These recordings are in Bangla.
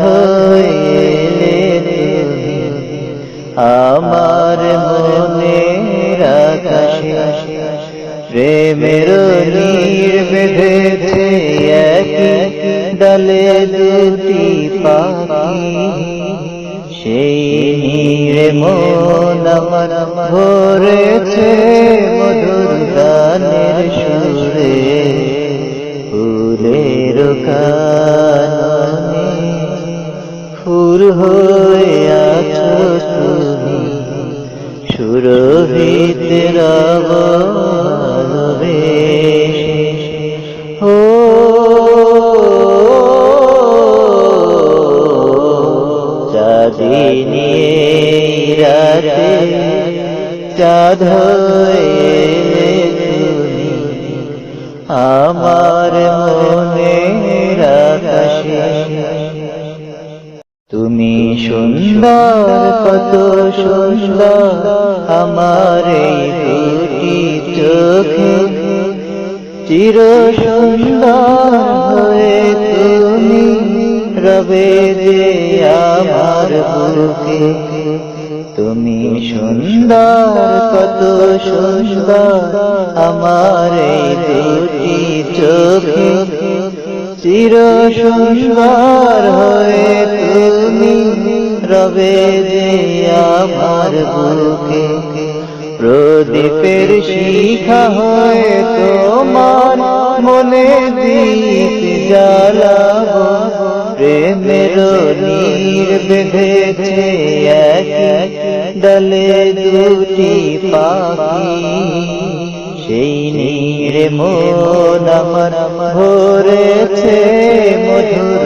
হয়ে তুমি আমার মনে আকাশে প্রেমের নীর বেঁধেছে একই ডালে দুটি পাখি, সেই নীড়ে মন আমার ভরেছে মধুর গানের সুরে। ফুলের কাননে হয়ে আছো তুমি। সুরভিত রব ও চাঁদিনী চাঁদ হয়ে আমার মনে সুন্দর কত সুন্দর আমার এই দুটি চোখে। চির সুন্দর হয়ে তুমি রবে যে আমার বুকে। তুমি সুন্দর কত সুন্দর আমার এই দুটি চোখে। চির সুন্দর হয়ে তুমি রবে যে আমার বুকে প্রদীপের শিখা হয়ে তোমার মনে দীপ জ্বালাব। প্রেমের নীর বেঁধেছে এক দলে দুটি পাখি। সেই নীরে মন আমার ভরেছে মধুর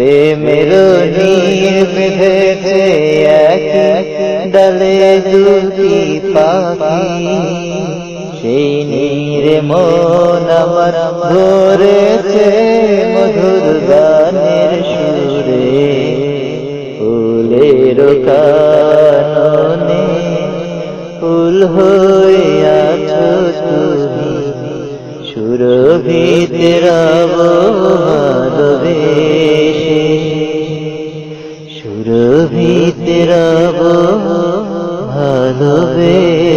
প্রেমের বেঁধেছে এক ডালে দুটি পাখি। সেই নীরে মন আমার ভরেছে মধুর গানের সুরে। ফুলের কাননে ফুল হয়ে আছো তুমি। সুরভিত সুরভিত রব ভালোবেসে।